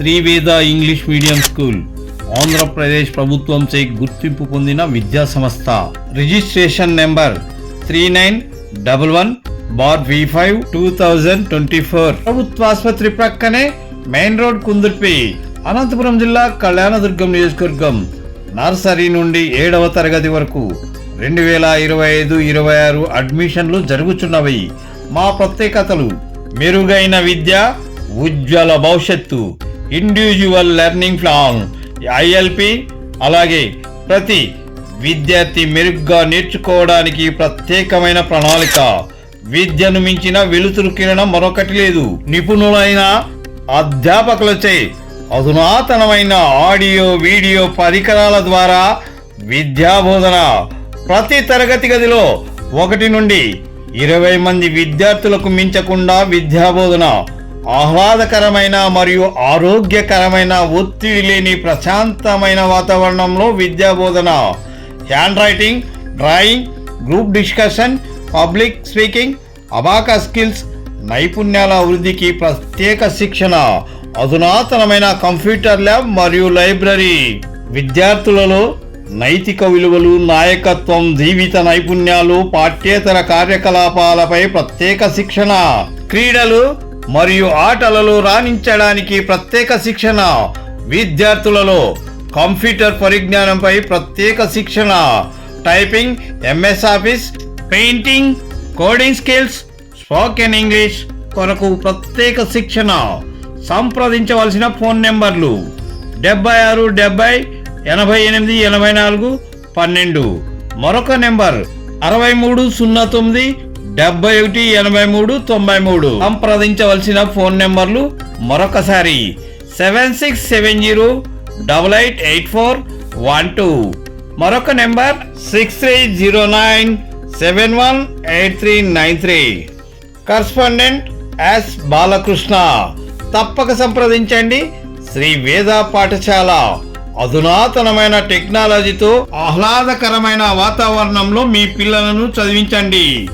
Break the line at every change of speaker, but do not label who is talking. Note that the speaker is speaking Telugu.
Sriveda English medium school Andhra Pradesh ప్రభుత్వంచే గుర్తింపు పొందిన విద్యా సంస్థ. Registration number three nine double one bar V five two thousand twenty four. ప్రభుత్వ ఆసుపత్రి ప్రక్కనే మెయిన్ రోడ్ కుందుర్పి అనంతపురం జిల్లా కళ్యాణదుర్గం నియోజకవర్గం నర్సరీ నుండి ఏడవ తరగతి వరకు. రెండు వేల ఇరవై ఐదు ఇరవై ఆరు అడ్మిషన్లు జరుగుతున్నవి మా ప్రత్యేకతలు మెరుగైన విద్య ఉజ్వల భవిష్యత్తు. ఇండివిజువల్ లెర్నింగ్ ప్లాన్ ఐఎల్పి అలాగే ప్రతి విద్యార్థి మెరుగ్గా నేర్చుకోవడానికి ప్రత్యేకమైన ప్రణాళిక. విద్యను మించిన వెలుతురు కిరణం మరొకటి లేదు. నిపుణులైన అధ్యాపకులచే అధునాతనమైన ఆడియో వీడియో పరికరాల ద్వారా విద్యాబోధన ప్రతి తరగతి గదిలో ఒకటి నుండి ఇరవై మంది విద్యార్థులకు మించకుండా విద్యా బోధన ఆహ్లాదకరమైన మరియు ఆరోగ్యకరమైన ఒత్తిడి లేని ప్రశాంతమైన వాతావరణంలో విద్యా బోధన hand writing drawing group discussion public speaking abacus skills నైపుణ్యాల అభివృద్ధికి ప్రత్యేక శిక్షణ. అధునాతనమైన కంప్యూటర్ ల్యాబ్ మరియు లైబ్రరీ. విద్యార్థులలో నైతిక విలువలు నాయకత్వం జీవిత నైపుణ్యాలు పాఠ్యేతర కార్యకలాపాలపై ప్రత్యేక శిక్షణ. క్రీడలు మరియు ఆటలలో రాణించడానికి ప్రత్యేక శిక్షణ. విద్యార్థులలో కంప్యూటర్ పరిజ్ఞానంపై ప్రత్యేక శిక్షణ. Typing MS office painting coding skills spoken English కొరకు ప్రత్యేక శిక్షణ. సంప్రదించవలసిన ఫోన్ నెంబర్లు డెబ్బై ఆరు డెబ్బై ఎనభై ఎనిమిది ఎనభై నాలుగు పన్నెండు. మరొక నెంబర్ అరవై మూడు సున్నా తొమ్మిది డెబ్బై ఒకటి ఎనభై మూడు తొంభై మూడు. సంప్రదించవలసిన ఫోన్ నెంబర్లు మరొకసారి. Seven six seven zero double eight eight four one two. మరొక number six three zero nine seven one eight three nine three. Correspondent S Balakrishna. తప్పక సంప్రదించండి. శ్రీ వేద పాఠశాల. అధునాతనమైన టెక్నాలజీతో ఆహ్లాదకరమైన వాతావరణంలో మీ పిల్లలను చదివించండి.